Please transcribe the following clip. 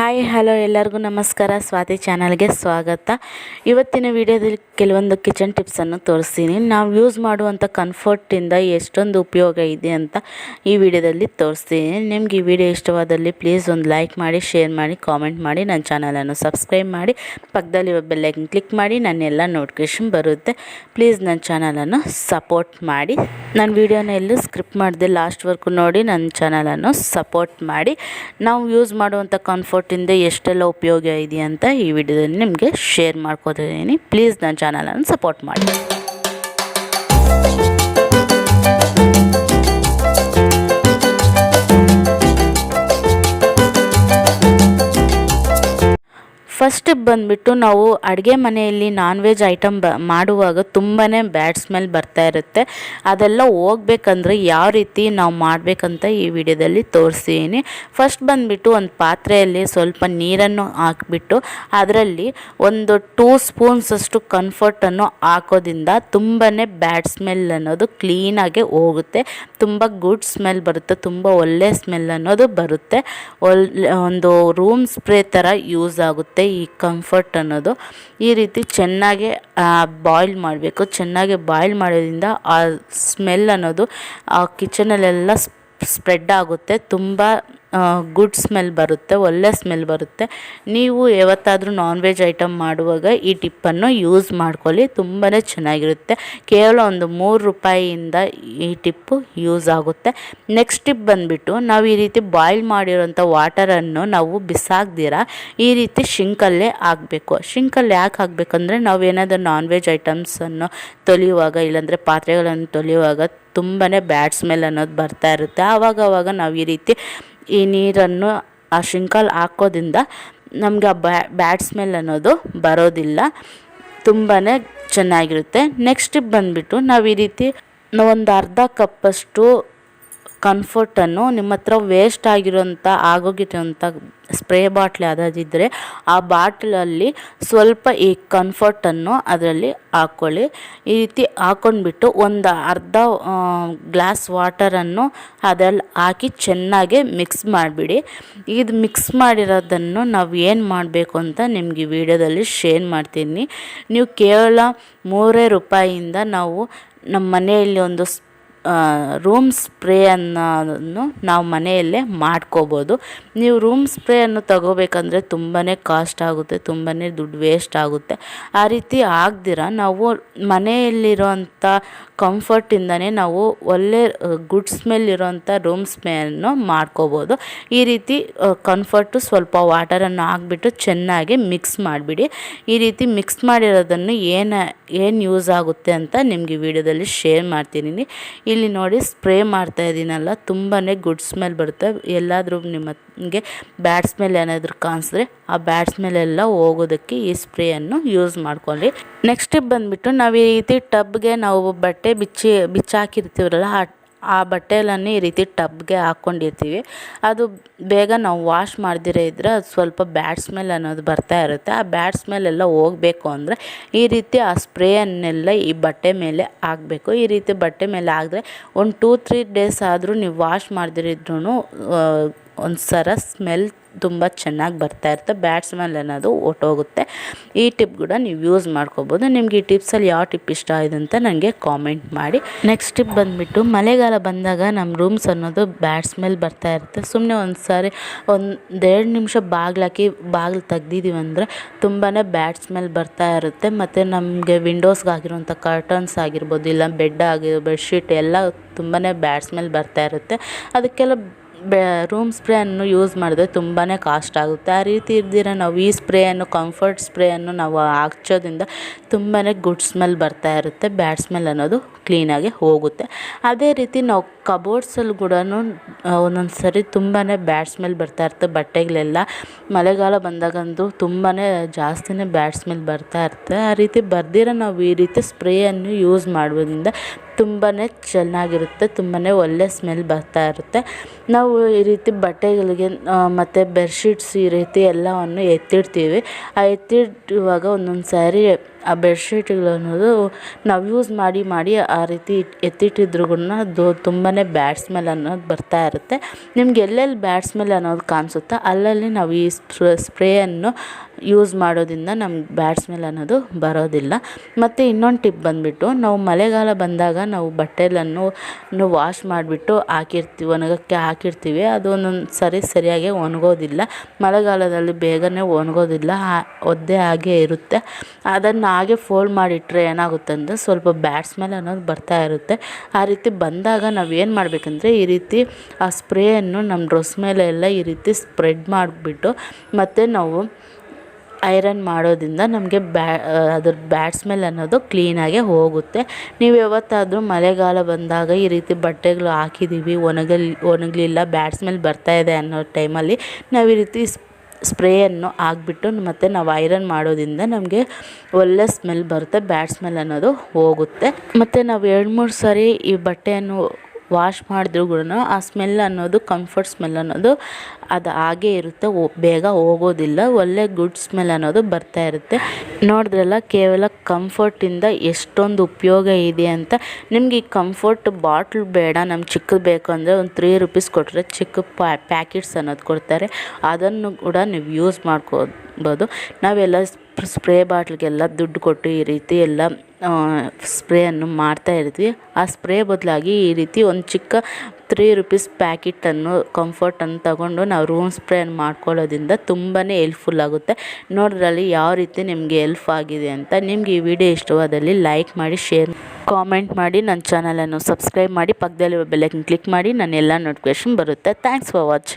Hi, hello ಎಲ್ಲರಿಗೂ ನಮಸ್ಕಾರ. ಸ್ವಾತಿ ಚಾನಲ್ಗೆ ಸ್ವಾಗತ. ಇವತ್ತಿನ ವಿಡಿಯೋದಲ್ಲಿ ಕೆಲವೊಂದು ಕಿಚನ್ ಟಿಪ್ಸನ್ನು ತೋರಿಸ್ತೀನಿ. ನಾವು ಯೂಸ್ ಮಾಡುವಂಥ ಕನ್ಫರ್ಟಿಂದ ಎಷ್ಟೊಂದು ಉಪಯೋಗ ಇದೆ ಅಂತ ಈ ವಿಡಿಯೋದಲ್ಲಿ ತೋರಿಸ್ತೀನಿ. ನಿಮ್ಗೆ ಈ ವಿಡಿಯೋ ಇಷ್ಟವಾದಲ್ಲಿ ಪ್ಲೀಸ್ ಒಂದು ಲೈಕ್ ಮಾಡಿ, ಶೇರ್ ಮಾಡಿ, ಕಾಮೆಂಟ್ ಮಾಡಿ, ನನ್ನ ಚಾನಲನ್ನು ಸಬ್ಸ್ಕ್ರೈಬ್ ಮಾಡಿ, ಪಕ್ಕದಲ್ಲಿ ಬೆಲ್ಲೈಕನ್ ಕ್ಲಿಕ್ ಮಾಡಿ, ನನ್ನೆಲ್ಲ ನೋಟಿಫಿಕೇಶನ್ ಬರುತ್ತೆ. ಪ್ಲೀಸ್ ನನ್ನ ಚಾನಲನ್ನು ಸಪೋರ್ಟ್ ಮಾಡಿ. ನನ್ನ ವಿಡಿಯೋನ ಎಲ್ಲೂ ಸ್ಕ್ರಿಪ್ಟ್ ಮಾಡಿದೆ ಲಾಸ್ಟ್ವರೆಗೂ ನೋಡಿ, ನನ್ನ ಚಾನಲನ್ನು ಸಪೋರ್ಟ್ ಮಾಡಿ. ನಾವು ಯೂಸ್ ಮಾಡುವಂಥ ಕಂಫರ್ಟಿಂದ ಎಷ್ಟೆಲ್ಲ ಉಪಯೋಗ ಇದೆ ಅಂತ ಈ ವಿಡಿಯೋದಲ್ಲಿ ನಿಮಗೆ ಶೇರ್ ಮಾಡ್ಕೋತಿದ್ದೀನಿ. ಪ್ಲೀಸ್ ನನ್ನ ಚಾನಲನ್ನು ಸಪೋರ್ಟ್ ಮಾಡಿ. ಫಸ್ಟ್ ಬಂದ್ಬಿಟ್ಟು ನಾವು ಅಡುಗೆ ಮನೆಯಲ್ಲಿ ನಾನ್ ವೆಜ್ ಐಟಮ್ ಬ, ಮಾಡುವಾಗ ತುಂಬಾ ಬ್ಯಾಡ್ ಸ್ಮೆಲ್ ಬರ್ತಾ ಇರುತ್ತೆ. ಅದೆಲ್ಲ ಹೋಗ್ಬೇಕಂದ್ರೆ ಯಾವ ರೀತಿ ನಾವು ಮಾಡಬೇಕಂತ ಈ ವಿಡಿಯೋದಲ್ಲಿ ತೋರಿಸ್ತೀನಿ ಫಸ್ಟ್ ಬಂದುಬಿಟ್ಟು ಒಂದು ಪಾತ್ರೆಯಲ್ಲಿ ಸ್ವಲ್ಪ ನೀರನ್ನು ಹಾಕ್ಬಿಟ್ಟು ಅದರಲ್ಲಿ ಒಂದು ಟೂ ಸ್ಪೂನ್ಸಷ್ಟು ಕಂಫರ್ಟನ್ನು ಹಾಕೋದ್ರಿಂದ ತುಂಬಾ ಬ್ಯಾಡ್ ಸ್ಮೆಲ್ ಅನ್ನೋದು ಕ್ಲೀನಾಗೆ ಹೋಗುತ್ತೆ. ತುಂಬ ಗುಡ್ ಸ್ಮೆಲ್ ಬರುತ್ತೆ, ತುಂಬ ಒಳ್ಳೆ ಸ್ಮೆಲ್ ಅನ್ನೋದು ಬರುತ್ತೆ. ಒಂದು ರೂಮ್ ಸ್ಪ್ರೇ ಥರ ಯೂಸ್ ಆಗುತ್ತೆ. ಕಂಫರ್ಟ್ ಅನ್ನೋದು ಈ ರೀತಿ ಚೆನ್ನಾಗಿ ಬಾಯ್ಲ್ ಮಾಡಬೇಕು. ಚೆನ್ನಾಗಿ ಬಾಯ್ಲ್ ಮಾಡೋದ್ರಿಂದ ಆ ಸ್ಮೆಲ್ ಅನ್ನೋದು ಆ ಕಿಚನಲ್ಲೆಲ್ಲ ಸ್ಪ್ರೆಡ್ ಆಗುತ್ತೆ. ತುಂಬ ಗುಡ್ ಸ್ಮೆಲ್ ಬರುತ್ತೆ, ಒಳ್ಳೆ ಸ್ಮೆಲ್ ಬರುತ್ತೆ. ನೀವು ಯಾವತ್ತಾದರೂ ನಾನ್ ವೆಜ್ ಐಟಮ್ ಮಾಡುವಾಗ ಈ ಟಿಪ್ಪನ್ನು ಯೂಸ್ ಮಾಡ್ಕೊಳ್ಳಿ ತುಂಬಾ ಚೆನ್ನಾಗಿರುತ್ತೆ. ಕೇವಲ ಒಂದು ಮೂರು ರೂಪಾಯಿಯಿಂದ ಈ ಟಿಪ್ಪು ಯೂಸ್ ಆಗುತ್ತೆ. ನೆಕ್ಸ್ಟ್ ಟಿಪ್ ಬಂದುಬಿಟ್ಟು, ನಾವು ಈ ರೀತಿ ಬಾಯ್ಲ್ ಮಾಡಿರೋಂಥ ವಾಟರನ್ನು ನಾವು ಬಿಸಾಕ್ದಿರ, ಈ ರೀತಿ ಶಿಂಕಲ್ಲೇ ಹಾಕಬೇಕು. ಶಿಂಕಲ್ಲಿ ಯಾಕೆ ಹಾಕಬೇಕಂದ್ರೆ, ನಾವು ಏನಾದರೂ ನಾನ್ ವೆಜ್ ಐಟಮ್ಸನ್ನು ತೊಳೆಯುವಾಗ ಇಲ್ಲಾಂದರೆ ಪಾತ್ರೆಗಳನ್ನು ತೊಳೆಯುವಾಗ ತುಂಬಾ ಬ್ಯಾಡ್ ಸ್ಮೆಲ್ ಅನ್ನೋದು ಬರ್ತಾ ಇರುತ್ತೆ. ಆವಾಗ ಆವಾಗ ನಾವು ಈ ರೀತಿ ಈ ನೀರನ್ನು ಆ ಶಿಂಕಲ್ಲಿ ಹಾಕೋದ್ರಿಂದ ನಮಗೆ ಆ ಬ್ಯಾಡ್ ಸ್ಮೆಲ್ ಅನ್ನೋದು ಬರೋದಿಲ್ಲ. ತುಂಬಾ ಚೆನ್ನಾಗಿರುತ್ತೆ. ನೆಕ್ಸ್ಟ್ ಬಂದುಬಿಟ್ಟು ನಾವು ಈ ರೀತಿ ಒಂದು ಅರ್ಧ ಕಪ್ಪಷ್ಟು ಕಂಫರ್ಟನ್ನು ನಿಮ್ಮ ಹತ್ರ ವೇಸ್ಟ್ ಆಗಿರೋಂಥ ಆಗೋಗಿರೋಂಥ ಸ್ಪ್ರೇ ಬಾಟ್ಲ್ ಯಾವುದಾದಿದ್ದರೆ ಆ ಬಾಟ್ಲಲ್ಲಿ ಸ್ವಲ್ಪ ಈ ಕಂಫರ್ಟನ್ನು ಅದರಲ್ಲಿ ಹಾಕ್ಕೊಳ್ಳಿ ಈ ರೀತಿ ಹಾಕ್ಕೊಂಡ್ಬಿಟ್ಟು ಒಂದು ಅರ್ಧ ಗ್ಲಾಸ್ ವಾಟರನ್ನು ಅದರಲ್ಲಿ ಹಾಕಿ ಚೆನ್ನಾಗಿ ಮಿಕ್ಸ್ ಮಾಡಿಬಿಡಿ. ಇದು ಮಿಕ್ಸ್ ಮಾಡಿರೋದನ್ನು ನಾವು ಏನು ಮಾಡಬೇಕು ಅಂತ ನಿಮಗೆ ವಿಡಿಯೋದಲ್ಲಿ ಶೇರ್ ಮಾಡ್ತೀನಿ. ನೀವು ಕೇವಲ ಮೂರೇ ರೂಪಾಯಿಯಿಂದ ನಾವು ನಮ್ಮ ಮನೆಯಲ್ಲಿ ಒಂದು ರೂಮ್ ಸ್ಪ್ರೇ ಅನ್ನೋದನ್ನು ನಾವು ಮನೆಯಲ್ಲೇ ಮಾಡ್ಕೋಬೋದು. ನೀವು ರೂಮ್ ಸ್ಪ್ರೇಯನ್ನು ತಗೋಬೇಕಂದ್ರೆ ತುಂಬಾ ಕಾಸ್ಟ್ ಆಗುತ್ತೆ ತುಂಬಾ ದುಡ್ಡು ವೇಸ್ಟ್ ಆಗುತ್ತೆ. ಆ ರೀತಿ ಆಗದಿರ ನಾವು ಮನೆಯಲ್ಲಿರೋಂಥ ಕಂಫರ್ಟಿಂದನೇ ನಾವು ಒಳ್ಳೆ ಗುಡ್ ಸ್ಮೆಲ್ ಇರೋಂಥ ರೂಮ್ ಸ್ಮೇಯನ್ನು ಮಾಡ್ಕೋಬೋದು. ಈ ರೀತಿ ಕಂಫರ್ಟು ಸ್ವಲ್ಪ ವಾಟರನ್ನು ಹಾಕ್ಬಿಟ್ಟು ಚೆನ್ನಾಗಿ ಮಿಕ್ಸ್ ಮಾಡಿಬಿಡಿ. ಈ ರೀತಿ ಮಿಕ್ಸ್ ಮಾಡಿರೋದನ್ನು ಏನು ಏನು ಯೂಸ್ ಆಗುತ್ತೆ ಅಂತ ನಿಮಗೆ ವಿಡಿಯೋದಲ್ಲಿ ಶೇರ್ ಮಾಡ್ತೀನಿ. ಇಲ್ಲಿ ನೋಡಿ ಸ್ಪ್ರೇ ಮಾಡ್ತಾ ಇದ್ದೀನಲ್ಲ ತುಂಬಾ ಗುಡ್ ಸ್ಮೆಲ್ ಬರುತ್ತೆ. ಎಲ್ಲಾದರೂ ನಿಮಗೆ ಬ್ಯಾಡ್ ಸ್ಮೆಲ್ ಏನಾದರೂ ಕಾಣಿಸಿದ್ರೆ ಆ ಬ್ಯಾಡ್ ಸ್ಮೆಲ್ ಎಲ್ಲ ಹೋಗೋದಕ್ಕೆ ಈ ಸ್ಪ್ರೇಯನ್ನು ಯೂಸ್ ಮಾಡ್ಕೊಳ್ಳಿ. ನೆಕ್ಸ್ಟ್ ಬಂದುಬಿಟ್ಟು ನಾವು ಈ ರೀತಿ ಟಬ್ಗೆ ನಾವು ಬಟ್ಟೆ ಬಿಚ್ಚಿ, ಬಿಚ್ಚಾಕಿರ್ತೀವಲ್ಲ, ಆ ಆ ಬಟ್ಟೆಗಳನ್ನು ಈ ರೀತಿ ಟಬ್ಗೆ ಹಾಕ್ಕೊಂಡಿರ್ತೀವಿ. ಅದು ಬೇಗ ನಾವು ವಾಶ್ ಮಾಡದಿರೇ ಇದ್ದರೆ ಅದು ಸ್ವಲ್ಪ ಬ್ಯಾಡ್ ಸ್ಮೆಲ್ ಅನ್ನೋದು ಬರ್ತಾ ಇರುತ್ತೆ. ಆ ಬ್ಯಾಡ್ ಸ್ಮೆಲ್ ಎಲ್ಲ ಹೋಗಬೇಕು ಅಂದರೆ ಈ ರೀತಿ ಆ ಸ್ಪ್ರೇಯನ್ನೆಲ್ಲ ಈ ಬಟ್ಟೆ ಮೇಲೆ ಹಾಕಬೇಕು. ಈ ರೀತಿ ಬಟ್ಟೆ ಮೇಲೆ ಹಾಕಿದ್ರೆ ಒಂದು ಟೂ, ತ್ರೀ ಡೇಸ್ ಆದರೂ ನೀವು ವಾಶ್ ಮಾಡದಿರಿದ್ರೂ ಒಂದು ಸರ ಸ್ಮೆಲ್ ತುಂಬ ಚೆನ್ನಾಗಿ ಬರ್ತಾ ಇರುತ್ತೆ. ಬ್ಯಾಡ್ ಸ್ಮೆಲ್ ಅನ್ನೋದು ಹೊರ್ಟೋಗುತ್ತೆ ಈ ಟಿಪ್ ಕೂಡ ನೀವು ಯೂಸ್ ಮಾಡ್ಕೋಬೋದು. ನಿಮ್ಗೆ ಈ ಟಿಪ್ಸಲ್ಲಿ ಯಾವ ಟಿಪ್ ಇಷ್ಟ ಆಯಿತು ಅಂತ ನನಗೆ ಕಾಮೆಂಟ್ ಮಾಡಿ. ನೆಕ್ಸ್ಟ್ ಟಿಪ್ ಬಂದುಬಿಟ್ಟು, ಮಳೆಗಾಲ ಬಂದಾಗ ನಮ್ಮ ರೂಮ್ಸ್ ಅನ್ನೋದು ಬ್ಯಾಡ್ ಸ್ಮೆಲ್ ಬರ್ತಾ ಇರುತ್ತೆ. ಸುಮ್ಮನೆ ಒಂದು ಸಾರಿ ಒಂದು ಎರಡು ನಿಮಿಷ ಬಾಗ್ಲಾಕಿ, ಬಾಗಿಲು ತೆಗ್ದಿದ್ದೀವಿ ಅಂದರೆ ತುಂಬಾ ಬ್ಯಾಡ್ ಸ್ಮೆಲ್ ಬರ್ತಾ ಇರುತ್ತೆ. ಮತ್ತು ನಮಗೆ ವಿಂಡೋಸ್ಗಾಗಿರುವಂಥ ಕರ್ಟನ್ಸ್ ಆಗಿರ್ಬೋದು, ಇಲ್ಲ ಬೆಡ್ ಆಗಿ ಬೆಡ್ಶೀಟ್ ಎಲ್ಲ ತುಂಬಾ ಬ್ಯಾಡ್ ಸ್ಮೆಲ್ ಬರ್ತಾ ಇರುತ್ತೆ. ಅದಕ್ಕೆಲ್ಲ ಬೆ ರೂಮ್ ಸ್ಪ್ರೇಯನ್ನು ಯೂಸ್ ಮಾಡಿದ್ರೆ ತುಂಬಾ ಕಾಸ್ಟ್ ಆಗುತ್ತೆ. ಆ ರೀತಿ ಇರ್ದಿರ ನಾವು ಈ ಸ್ಪ್ರೇಯನ್ನು ಕಂಫರ್ಟ್ ಸ್ಪ್ರೇಯನ್ನು ನಾವು ಹಚ್ಚೋದ್ರಿಂದ ತುಂಬಾ ಗುಡ್ ಸ್ಮೆಲ್ ಬರ್ತಾ ಇರುತ್ತೆ ಬ್ಯಾಡ್ ಸ್ಮೆಲ್ ಅನ್ನೋದು ಕ್ಲೀನಾಗಿ ಹೋಗುತ್ತೆ. ಅದೇ ರೀತಿ ನಾವು ಕಬೋರ್ಡ್ಸಲ್ಲಿ ಕೂಡ ಒಂದೊಂದು ಸರಿ ತುಂಬಾ ಬ್ಯಾಡ್ ಸ್ಮೆಲ್ ಬರ್ತಾ ಬಟ್ಟೆಗಳೆಲ್ಲ. ಮಳೆಗಾಲ ಬಂದಾಗಂತೂ ತುಂಬಾ ಜಾಸ್ತಿನೇ ಬ್ಯಾಡ್ ಸ್ಮೆಲ್ ಬರ್ತಾ ಇರುತ್ತೆ. ಆ ರೀತಿ ಬರ್ದಿರ ನಾವು ಈ ರೀತಿ ಸ್ಪ್ರೇಯನ್ನು ಯೂಸ್ ಮಾಡೋದ್ರಿಂದ ತುಂಬಾ ಚೆನ್ನಾಗಿರುತ್ತೆ ತುಂಬಾ ಒಳ್ಳೆ ಸ್ಮೆಲ್ ಬರ್ತಾ ಇರುತ್ತೆ. ನಾವು ಈ ರೀತಿ ಬಟ್ಟೆಗಳಿಗೆ ಮತ್ತು ಬೆಡ್ಶೀಟ್ಸ್ ಈ ರೀತಿ ಎಲ್ಲವನ್ನು ಎತ್ತಿಡ್ತೀವಿ. ಆ, ಎತ್ತಿಡುವಾಗ ಒಂದೊಂದು ಸಾರಿ ಆ ಬೆಡ್ಶೀಟ್ಗಳು ಅನ್ನೋದು ನಾವು ಯೂಸ್ ಮಾಡಿ ಮಾಡಿ ಆ ರೀತಿ ಎತ್ತಿಟ್ಟಿದ್ರು ಕೂಡ ಅದು ತುಂಬಾ ಬ್ಯಾಡ್ ಸ್ಮೆಲ್ ಅನ್ನೋದು ಬರ್ತಾ ಇರುತ್ತೆ. ನಿಮ್ಗೆ ಎಲ್ಲೆಲ್ಲಿ ಬ್ಯಾಡ್ ಸ್ಮೆಲ್ ಅನ್ನೋದು ಕಾಣಿಸುತ್ತೋ ಅಲ್ಲಲ್ಲಿ ನಾವು ಈ ಸ್ಪ್ರೇಯನ್ನು ಯೂಸ್ ಮಾಡೋದ್ರಿಂದ ನಮ್ಗೆ ಬ್ಯಾಡ್ ಸ್ಮೆಲ್ ಅನ್ನೋದು ಬರೋದಿಲ್ಲ. ಮತ್ತು ಇನ್ನೊಂದು ಟಿಪ್ ಬಂದುಬಿಟ್ಟು, ನಾವು ಮಳೆಗಾಲ ಬಂದಾಗ ನಾವು ಬಟ್ಟೆಗಳನ್ನು ವಾಶ್ ಮಾಡಿಬಿಟ್ಟು ಹಾಕಿರ್ತೀವಿ ಒಣಗೋಕ್ಕೆ ಹಾಕಿರ್ತೀವಿ. ಅದು ಒಂದೊಂದು ಸರಿ ಸರಿಯಾಗಿ ಒಣಗೋದಿಲ್ಲ. ಮಳೆಗಾಲದಲ್ಲಿ ಬೇಗನೆ ಒಣಗೋದಿಲ್ಲ. ಒದ್ದೆ ಹಾಗೆ ಇರುತ್ತೆ. ಅದನ್ನು ಹಾಗೆ ಫೋಲ್ಡ್ ಮಾಡಿಟ್ರೆ ಏನಾಗುತ್ತೆ ಅಂದರೆ ಸ್ವಲ್ಪ ಬ್ಯಾಡ್ ಸ್ಮೆಲ್ ಅನ್ನೋದು ಬರ್ತಾ ಇರುತ್ತೆ. ಆ ರೀತಿ ಬಂದಾಗ ನಾವು ಏನು ಮಾಡಬೇಕಂದ್ರೆ ಈ ರೀತಿ ಆ ಸ್ಪ್ರೇಯನ್ನು ನಮ್ಮ ಡ್ರೆಸ್ ಮೇಲೆ ಎಲ್ಲ ಈ ರೀತಿ ಸ್ಪ್ರೆಡ್ ಮಾಡಿಬಿಟ್ಟು, ಮತ್ತು ನಾವು ಐರನ್ ಮಾಡೋದ್ರಿಂದ ನಮಗೆ ಬ್ಯಾ ಅದ್ರ ಬ್ಯಾಡ್ ಸ್ಮೆಲ್ ಅನ್ನೋದು ಕ್ಲೀನಾಗೆ ಹೋಗುತ್ತೆ. ನೀವು ಯಾವತ್ತಾದರೂ ಮಳೆಗಾಲ ಬಂದಾಗ ಈ ರೀತಿ ಬಟ್ಟೆಗಳು ಹಾಕಿದ್ದೀವಿ ಒಣಗಲ್, ಒಣಗಲಿಲ್ಲ, ಬ್ಯಾಡ್ ಸ್ಮೆಲ್ ಬರ್ತಾ ಇದೆ ಅನ್ನೋ ಟೈಮಲ್ಲಿ ನಾವು ಈ ರೀತಿ ಸ್ಪ್ರೇಯನ್ನು ಹಾಕ್ಬಿಟ್ಟು ಮತ್ತು ನಾವು ಐರನ್ ಮಾಡೋದ್ರಿಂದ ನಮಗೆ ಒಳ್ಳೆ ಸ್ಮೆಲ್ ಬರುತ್ತೆ, ಬ್ಯಾಡ್ ಸ್ಮೆಲ್ ಅನ್ನೋದು ಹೋಗುತ್ತೆ. ಮತ್ತು ನಾವು ಎರಡು ಮೂರು ಸಾರಿ ಈ ಬಟ್ಟೆಯನ್ನು ವಾಶ್ ಮಾಡಿದ್ರು ಕೂಡ ಆ ಸ್ಮೆಲ್ ಅನ್ನೋದು ಕಂಫರ್ಟ್ ಸ್ಮೆಲ್ ಅನ್ನೋದು ಅದು ಹಾಗೇ ಇರುತ್ತೆ. ಬೇಗ ಹೋಗೋದಿಲ್ಲ. ಒಳ್ಳೆ ಗುಡ್ ಸ್ಮೆಲ್ ಅನ್ನೋದು ಬರ್ತಾ ಇರುತ್ತೆ. ನೋಡಿದ್ರಲ್ಲ, ಕೇವಲ ಕಂಫರ್ಟಿಂದ ಎಷ್ಟೊಂದು ಉಪಯೋಗ ಇದೆ ಅಂತ. ನಿಮ್ಗೆ ಈ ಕಂಫರ್ಟ್ ಬಾಟ್ಲ್ ಬೇಡ. ನಮ್ಗೆ ಚಿಕ್ಕದು ಬೇಕು ಅಂದರೆ ಒಂದು ತ್ರೀ ರುಪೀಸ್ ಕೊಟ್ಟರೆ ಚಿಕ್ಕ ಪ್ಯಾಕೆಟ್ಸ್ ಅನ್ನೋದು ಕೊಡ್ತಾರೆ. ಅದನ್ನು ಕೂಡ ನೀವು ಯೂಸ್ ಮಾಡ್ಕೋಬೋದು. ನಾವೆಲ್ಲ ಸ್ಪ್ರೇ ಬಾಟ್ಲಿಗೆಲ್ಲ ದುಡ್ಡು ಕೊಟ್ಟು ಈ ರೀತಿ ಎಲ್ಲ ಸ್ಪ್ರೇಯನ್ನು ಮಾಡ್ತಾ ಇರ್ತೀವಿ ಆ ಸ್ಪ್ರೇ ಬದಲಾಗಿ ಈ ರೀತಿ ಒಂದು ಚಿಕ್ಕ ತ್ರೀ ರುಪೀಸ್ ಪ್ಯಾಕೆಟನ್ನು ಕಂಫರ್ಟನ್ನು ತಗೊಂಡು ನಾವು ರೂಮ್ ಸ್ಪ್ರೇಯನ್ನು ಮಾಡ್ಕೊಳ್ಳೋದ್ರಿಂದ ತುಂಬಾ ಎಲ್ಪ್ಫುಲ್ ಆಗುತ್ತೆ. ನೋಡ್ರಲ್ಲಿ ಯಾವ ರೀತಿ ನಿಮಗೆ ಎಲ್ಪ್ ಆಗಿದೆ ಅಂತ ನಿಮ್ಗೆ ಈ ವಿಡಿಯೋ ಇಷ್ಟವಾದಲ್ಲಿ ಲೈಕ್ ಮಾಡಿ ಶೇರ್ ಕಾಮೆಂಟ್ ಮಾಡಿ, ನನ್ನ ಚಾನಲನ್ನು ಸಬ್ಸ್ಕ್ರೈಬ್ ಮಾಡಿ ಪಕ್ಕದಲ್ಲಿ ಬೆಲ್ಲೈಕನ್ ಕ್ಲಿಕ್ ಮಾಡಿ, ನನ್ನ ಎಲ್ಲ ನೋಟಿಫಿಕೇಷನ್ ಬರುತ್ತೆ. Thanks for watching